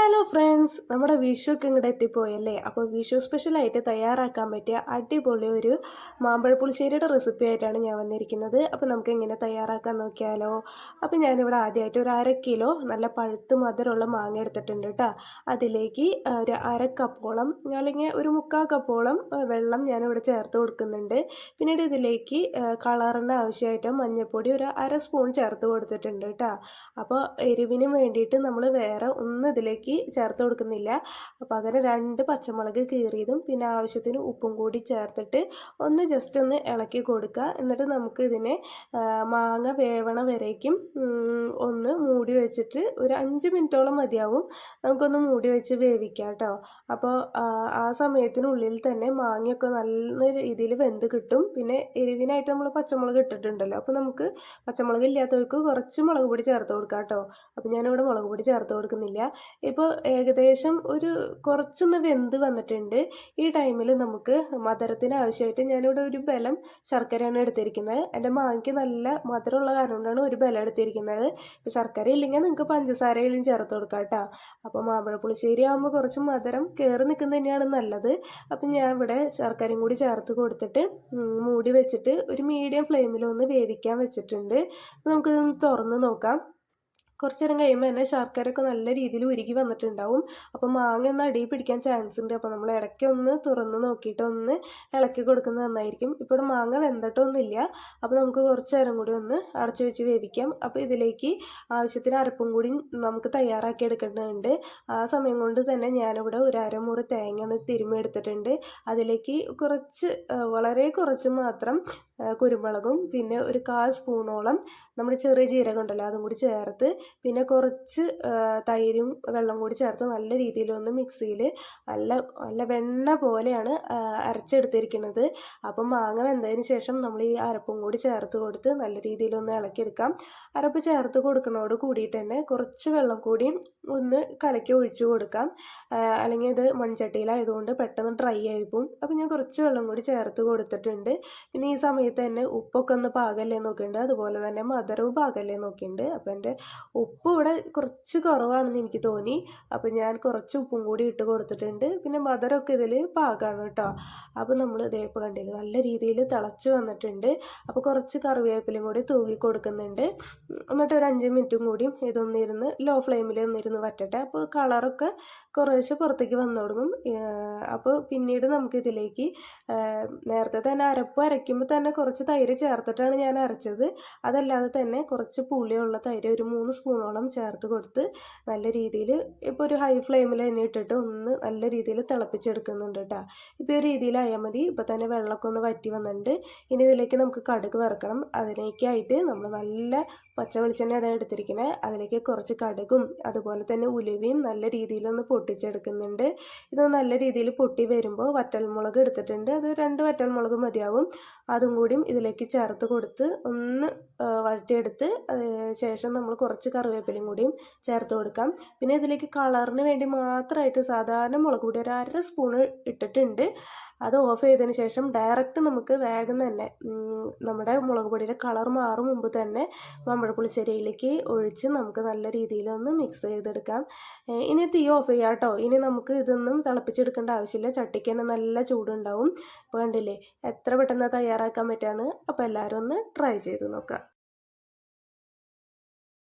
Hello friends നമ്മുടെ വിഷുക്ക് ഇങ്ങോട്ട് എത്തിപ്പോയല്ലേ? അപ്പോൾ വിഷു സ്പെഷ്യലായിട്ട് തയ്യാറാക്കാൻ പറ്റിയ അടിപൊളി ഒരു മാമ്പഴ പുളിശ്ശേരിയുടെ റെസിപ്പി ആയിട്ടാണ് ഞാൻ വന്നിരിക്കുന്നത്. അപ്പോൾ നമുക്ക് എങ്ങനെ തയ്യാറാക്കാൻ നോക്കിയാലോ? അപ്പോൾ ഞാനിവിടെ ആദ്യമായിട്ട് ഒരു അര കിലോ നല്ല പഴുത്ത് മധുരമുള്ള മാങ്ങ എടുത്തിട്ടുണ്ട് കേട്ടോ. അതിലേക്ക് ഒരു അര കപ്പോളം അല്ലെങ്കിൽ ഒരു മുക്കാൽ കപ്പോളം വെള്ളം ഞാനിവിടെ ചേർത്ത് കൊടുക്കുന്നുണ്ട്. പിന്നീട് ഇതിലേക്ക് കളറിന് ആവശ്യമായിട്ട് മഞ്ഞൾപ്പൊടി ഒരു അര സ്പൂൺ ചേർത്ത് കൊടുത്തിട്ടുണ്ട് കേട്ടോ. അപ്പോൾ എരിവിന് വേണ്ടിയിട്ട് നമ്മൾ വേറെ ഒന്ന് ഇതിലേക്ക് ഇതിലേക്ക് ചേർത്ത് കൊടുക്കുന്നില്ല. പകരം രണ്ട് പച്ചമുളക് കീറിയതും പിന്നെ ആവശ്യത്തിന് ഉപ്പും കൂടി ചേർത്തിട്ട് ഒന്ന് ജസ്റ്റ് ഒന്ന് ഇളക്കി കൊടുക്കുക. എന്നിട്ട് നമുക്ക് ഇതിനെ മാങ്ങ വേവണ വരേക്കും ഒന്ന് മൂടി വെച്ചിട്ട് ഒരു അഞ്ച് മിനിറ്റോളം മതിയാവും നമുക്കൊന്ന് മൂടി വെച്ച് വേവിക്കാം കേട്ടോ. അപ്പോൾ ആ സമയത്തിനുള്ളിൽ തന്നെ മാങ്ങയൊക്കെ നല്ല രീതിയിൽ വെന്ത് കിട്ടും. പിന്നെ എരിവിനായിട്ട് നമ്മൾ പച്ചമുളക് ഇട്ടിട്ടുണ്ടല്ലോ. അപ്പോൾ നമുക്ക് പച്ചമുളക് ഇല്ലാത്തവർക്ക് കുറച്ച് മുളക് പൊടി ചേർത്ത് കൊടുക്കാം കേട്ടോ. അപ്പോൾ ഞാനിവിടെ മുളക് പൊടി ചേർത്ത് കൊടുക്കുന്നില്ല. ഇപ്പോൾ ഏകദേശം ഒരു കുറച്ചൊന്ന് വെന്ത് വന്നിട്ടുണ്ട്. ഈ ടൈമിൽ നമുക്ക് മധുരത്തിന് ആവശ്യമായിട്ട് ഞാനിവിടെ ഒരു ബലം ശർക്കരയാണ് എടുത്തിരിക്കുന്നത്. എന്റെ മാങ്ങയ്ക്ക് നല്ല മധുരമുള്ള കാരണം കൊണ്ടാണ് ഒരു ബലം എടുത്തിരിക്കുന്നത്. ഇപ്പോൾ ശർക്കര ഇല്ലെങ്കിൽ നിങ്ങൾക്ക് പഞ്ചസാരയിലും ചേർത്ത് കൊടുക്കാം കേട്ടോ. അപ്പോൾ മാമ്പഴ പുളിശ്ശേരി ആകുമ്പോൾ കുറച്ച് മധുരം കയറി നിൽക്കുന്നത് തന്നെയാണ് നല്ലത്. അപ്പം ഞാൻ ഇവിടെ ശർക്കരയും കൂടി ചേർത്ത് കൊടുത്തിട്ട് മൂടി വെച്ചിട്ട് ഒരു മീഡിയം ഫ്ലെയിമിലൊന്ന് വേവിക്കാൻ വെച്ചിട്ടുണ്ട്. നമുക്കിതൊന്ന് തുറന്ന് നോക്കാം. കുറച്ച് നേരം കഴിയുമ്പോൾ തന്നെ ശർക്കരയൊക്കെ നല്ല രീതിയിൽ ഉരുകി വന്നിട്ടുണ്ടാവും. അപ്പോൾ മാങ്ങ ഒന്ന് അടിയിൽ പിടിക്കാൻ ചാൻസ് ഉണ്ട്. അപ്പോൾ നമ്മൾ ഇടയ്ക്ക് ഒന്ന് തുറന്ന് നോക്കിയിട്ട് ഒന്ന് ഇളക്കി കൊടുക്കുന്നത് നന്നായിരിക്കും. ഇപ്പോൾ മാങ്ങ വെന്തിട്ടൊന്നുമില്ല അപ്പോൾ നമുക്ക് കുറച്ച് നേരം കൂടി ഒന്ന് അടച്ചു വെച്ച് വേവിക്കാം. അപ്പോൾ ഇതിലേക്ക് ആവശ്യത്തിന് അരപ്പും കൂടി നമുക്ക് തയ്യാറാക്കി എടുക്കേണ്ടതുണ്ട്. ആ സമയം കൊണ്ട് തന്നെ ഞാനിവിടെ ഒരു അരമുറി തേങ്ങ ഒന്ന് തിരുമ്മി എടുത്തിട്ടുണ്ട്. അതിലേക്ക് കുറച്ച് വളരെ കുറച്ച് മാത്രം കുരുമുളകും പിന്നെ ഒരു കാൽ സ്പൂണോളം നമ്മൾ ചെറിയ ജീരകം ഉണ്ടല്ലോ അതും കൂടി ചേർത്ത് പിന്നെ കുറച്ച് തൈരും വെള്ളം കൂടി ചേർത്ത് നല്ല രീതിയിലൊന്ന് മിക്സിയിൽ നല്ല നല്ല വെണ്ണ പോലെയാണ് അരച്ചെടുത്തിരിക്കുന്നത്. അപ്പം മാങ്ങ വെന്തതിന് ശേഷം നമ്മൾ ഈ അരപ്പും കൂടി ചേർത്ത് കൊടുത്ത് നല്ല രീതിയിലൊന്ന് ഇളക്കിയെടുക്കാം. അരപ്പ് ചേർത്ത് കൊടുക്കുന്നതോട് കൂടിയിട്ട് തന്നെ കുറച്ച് വെള്ളം കൂടി ഒന്ന് കലക്കി ഒഴിച്ചു കൊടുക്കാം. അല്ലെങ്കിൽ ഇത് മൺചട്ടിയിലായതുകൊണ്ട് പെട്ടെന്ന് ഡ്രൈ ആയി പോകും. അപ്പം ഞാൻ കുറച്ച് വെള്ളം കൂടി ചേർത്ത് കൊടുത്തിട്ടുണ്ട്. പിന്നെ ഈ സമയത്ത് തന്നെ ഉപ്പൊക്കെ ഒന്ന് പാകല്ലേ നോക്കിയിട്ടുണ്ട്. അതുപോലെ തന്നെ മധുരവും പാകല്ലേ നോക്കിയിട്ടുണ്ട്. അപ്പം എന്റെ ഉപ്പ് ഇവിടെ കുറച്ച് കുറവാണെന്ന് എനിക്ക് തോന്നി. അപ്പോൾ ഞാൻ കുറച്ച് ഉപ്പും കൂടി ഇട്ട് കൊടുത്തിട്ടുണ്ട്. പിന്നെ മധുരമൊക്കെ ഇതിൽ പാകാണ് കേട്ടോ. അപ്പോൾ നമ്മൾ ഇതേപ്പോൾ കണ്ടില്ല നല്ല രീതിയിൽ തിളച്ച് വന്നിട്ടുണ്ട്. അപ്പോൾ കുറച്ച് കറിവേപ്പിലയും കൂടി തൂകി കൊടുക്കുന്നുണ്ട്. എന്നിട്ട് ഒരു അഞ്ച് മിനിറ്റും കൂടിയും ഇതൊന്നിരുന്ന് ലോ ഫ്ലെയിമിൽ ഒന്നിരുന്ന് വറ്റട്ടെ. അപ്പോൾ കളറൊക്കെ കുറേശ്ശെ പുറത്തേക്ക് വന്നു തുടങ്ങും. അപ്പോൾ പിന്നീട് നമുക്കിതിലേക്ക് നേരത്തെ തന്നെ അരപ്പ് അരയ്ക്കുമ്പോൾ തന്നെ കുറച്ച് തൈര് ചേർത്തിട്ടാണ് ഞാൻ അരച്ചത്. അതല്ലാതെ തന്നെ കുറച്ച് പുളിയുള്ള തൈര് ഒരു മൂന്ന് സ്പൂണോളം ചേർത്ത് കൊടുത്ത് നല്ല രീതിയിൽ ഇപ്പോൾ ഒരു ഹൈ ഫ്ലെയിമിൽ തന്നെ ഇട്ടിട്ട് ഒന്ന് നല്ല രീതിയിൽ തിളപ്പിച്ചെടുക്കുന്നുണ്ട് കേട്ടോ ഇപ്പോൾ ഈ രീതിയിലായാൽ മതി. ഇപ്പോൾ തന്നെ വെള്ളമൊക്കെ ഒന്ന് വറ്റി വന്നിട്ടുണ്ട്. ഇനി ഇതിലേക്ക് നമുക്ക് കടുക് വറക്കണം. അതിലേക്കായിട്ട് നമ്മൾ നല്ല പച്ച വെളിച്ചെണ്ണയാണ് എടുത്തിരിക്കുന്നത് അതിലേക്ക് കുറച്ച് കടുകും അതുപോലെ തന്നെ ഉലുവയും നല്ല രീതിയിലൊന്ന് പൊട്ടിച്ചെടുക്കുന്നുണ്ട്. ഇത് നല്ല രീതിയിൽ പൊട്ടി വരുമ്പോൾ വറ്റൽമുളക് എടുത്തിട്ടുണ്ട്. അത് രണ്ട് വറ്റൽമുളക് മതിയാവും. അതും കൂടിയും ഇതിലേക്ക് ചേർത്ത് കൊടുത്ത് ഒന്ന് വഴറ്റിയെടുത്ത് ശേഷം നമ്മൾ കുറച്ച് കറിവേപ്പിലയും കൂടിയും ചേർത്ത് കൊടുക്കാം. പിന്നെ ഇതിലേക്ക് കളറിന് വേണ്ടി മാത്രമായിട്ട് സാധാരണ മുളക് പൊടി ഒരു അര സ്പൂണ് ഇട്ടിട്ടുണ്ട്. അത് ഓഫ് ചെയ്തതിന് ശേഷം ഡയറക്റ്റ് നമുക്ക് വേഗം തന്നെ നമ്മുടെ മുളക് പൊടിയുടെ കളർ മാറും മുമ്പ് തന്നെ മാമ്പഴ പുളിശ്ശേരിയിലേക്ക് ഒഴിച്ച് നമുക്ക് നല്ല രീതിയിലൊന്ന് മിക്സ് ചെയ്തെടുക്കാം. ഇനി തീ ഓഫ് ചെയ്യാം കേട്ടോ. ഇനി നമുക്ക് ഇതൊന്നും തിളപ്പിച്ചെടുക്കേണ്ട ആവശ്യമില്ല. ചട്ടിക്ക് തന്നെ നല്ല ചൂടുണ്ടാവും. വേണ്ടില്ലേ എത്ര പെട്ടെന്ന് തയ്യാറാക്കാൻ പറ്റുകയാണ് അപ്പോൾ എല്ലാവരും ഒന്ന് ട്രൈ ചെയ്ത് നോക്കാം.